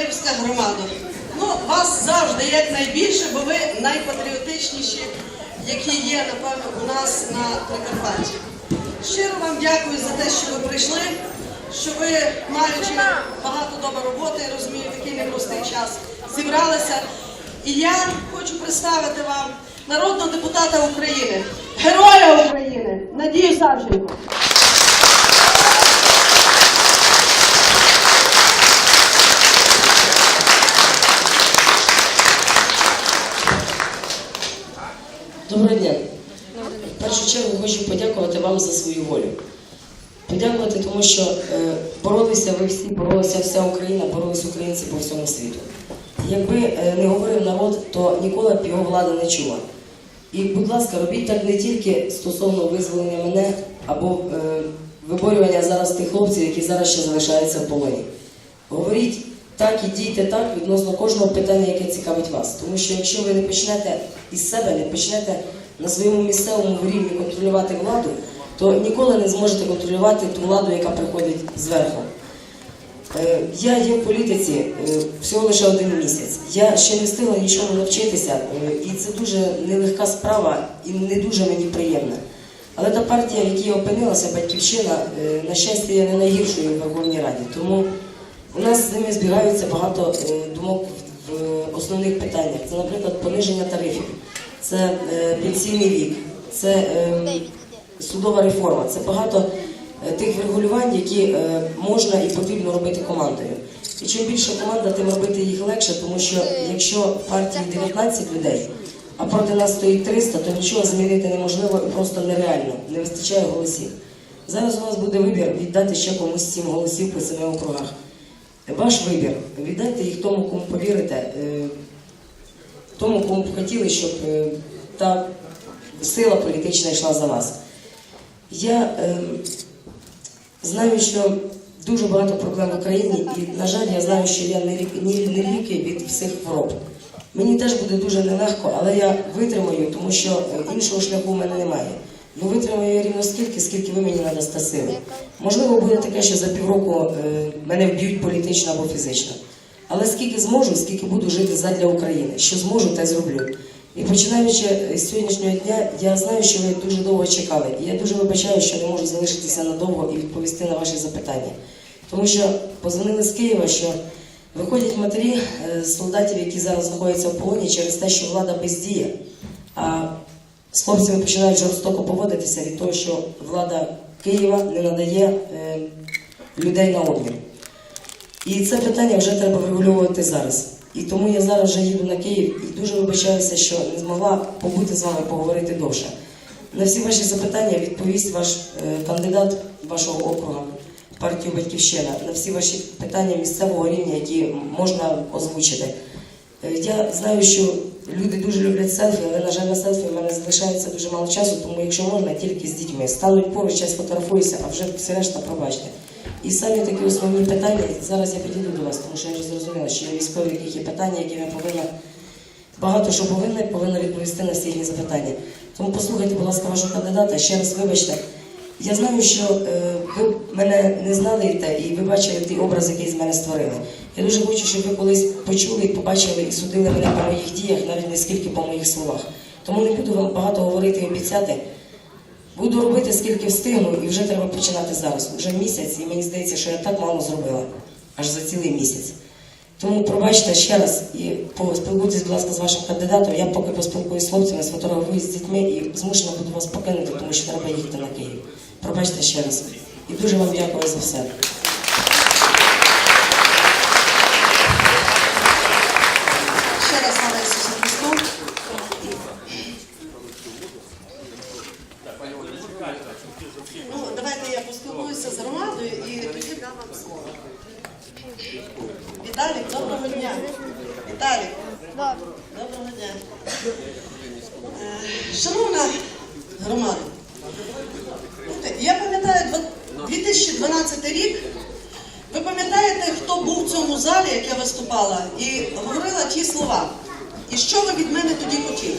Київська громада. Ну, вас завжди як найбільше, бо ви найпатріотичніші, які є, напевно, у нас на Прикарпатті. Щиро вам дякую за те, що ви прийшли, що ви, маючи багато дома роботи, розумію, такий непростий час, зібралися. І я хочу представити вам народного депутата України, героя України, Надію Савченко. Доброго дня. В першу чергу хочу подякувати вам за свою волю. Подякувати, тому що е, боролися ви всі, боролася вся Україна, боролися українці по всьому світу. Якби е, не говорив народ, то ніколи б його влада не чула. І, будь ласка, робіть так не тільки стосовно визволення мене або е, виборювання зараз тих хлопців, які зараз ще залишаються в полоні. Говоріть так і дійте так відносно кожного питання, яке цікавить вас. Тому що якщо ви не почнете із себе, не почнете на своєму місцевому рівні контролювати владу, то ніколи не зможете контролювати ту владу, яка приходить зверху. Е, Я є в політиці е, всього лише один місяць. Я ще не встигла нічого навчитися, е, і це дуже нелегка справа і не дуже мені приємна. Але та партія, в якій я опинилася, батьківщина, на щастя, є не найгіршою в Верховній Раді. Тому у нас з ними збігаються багато е, думок в основних питаннях. Це, наприклад, пониження тарифів, це е, пенсійний вік, це е, судова реформа. Це багато тих врегулювань, які можна і потрібно робити командою. І чим більше команда, тим робити їх легше, тому що якщо в партії 19 людей, а проти нас стоїть 300, то нічого змінити неможливо і просто нереально, не вистачає голосів. Зараз у нас буде вибір віддати ще комусь сім голосів по семи округах. Ваш вибір. Віддайте їх тому, кому повірите, е, тому, кому б хотіли, щоб е, та сила політична йшла за вас. Я е, знаю, що дуже багато проблем в Україні, і, на жаль, я знаю, що я не, лік- ліки від всіх хвороб. Мені теж буде дуже нелегко, але я витримаю, тому що іншого шляху в мене немає. Ну витримаю рівно скільки, скільки ви мені надасте сили. Можливо, буде таке, що за півроку е, мене вб'ють політично або фізично. Але скільки зможу, скільки буду жити задля України, що зможу, те зроблю. І починаючи з сьогоднішнього дня, я знаю, що ви дуже довго чекали. І я дуже вибачаю, що не можу залишитися надовго і відповісти на ваші запитання. Тому що позвонили з Києва, що виходять матері е, солдатів, які зараз знаходяться в полоні через те, що влада бездіє. А з хлопцями починають жорстоко поводитися від того, що влада Києва не надає е, людей на обмін. І це питання вже треба врегулювати зараз. І тому я зараз вже їду на Київ і дуже вибачаюся, що не змогла побути з вами поговорити довше. На всі ваші запитання відповість ваш е, кандидат вашого округу, партію Батьківщина, на всі ваші питання місцевого рівня, які можна озвучити. Е, Я знаю, що люди дуже люблять селфі, але, на жаль, на селфі в мене залишається дуже мало часу, тому якщо можна, тільки з дітьми. Стануть поруч, я сфотографуюся, а вже все решта пробачте. І самі такі основні питання, зараз я підійду до вас, тому що я вже зрозуміла, що є військові, в яких є питання, які я повинна багато що повинна повинна відповісти на всі запитання. Тому послухайте, будь ласка, вашого кандидата. Ще раз вибачте. Я знаю, що е, ви мене не знали і ви бачили той образ, який з мене створили. Я дуже хочу, щоб ви колись почули побачили і судили мене по моїх діях, навіть не скільки по моїх словах. Тому не буду вам багато говорити і обіцяти. Буду робити скільки встигну, і вже треба починати зараз. Уже місяць, і мені здається, що я так мало зробила, аж за цілий місяць. Тому пробачте ще раз і поспілкуйтесь, будь ласка, з вашим кандидатом. Я поки поспілкуюсь з хлопцями, сфотографуюсь з дітьми і змушена буду вас покинути, тому що треба їхати на Київ. Пробачте ще раз. І дуже вам дякую за все. Ще раз слава Ісусу Христу. Ну, давайте я з громадою і тоді дам вам слово. Віталік, доброго дня. Віталік, доброго дня. Е, Шановна громада, я пам'ятаю 2012 рік. Ви пам'ятаєте, хто був в цьому залі, як я виступала, і говорила ті слова? І що ви від мене тоді хотіли?